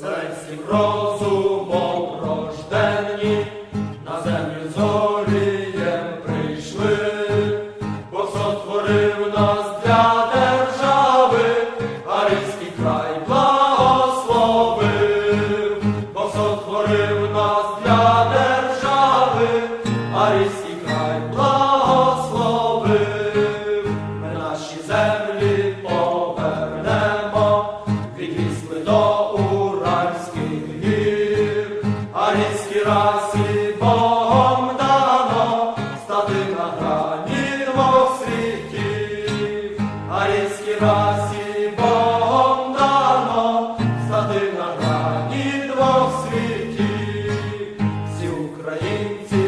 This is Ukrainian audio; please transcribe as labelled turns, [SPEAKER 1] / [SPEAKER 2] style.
[SPEAKER 1] Зеленським розумом рожденні, на землю зорієм прийшли, бо сотворив нас для держави, Арійський край благословив, бо сотворив нас для держави, Арійський край благословив, грані двох світів, Арійській расі Богом дано стати на грані двох світів, всі українці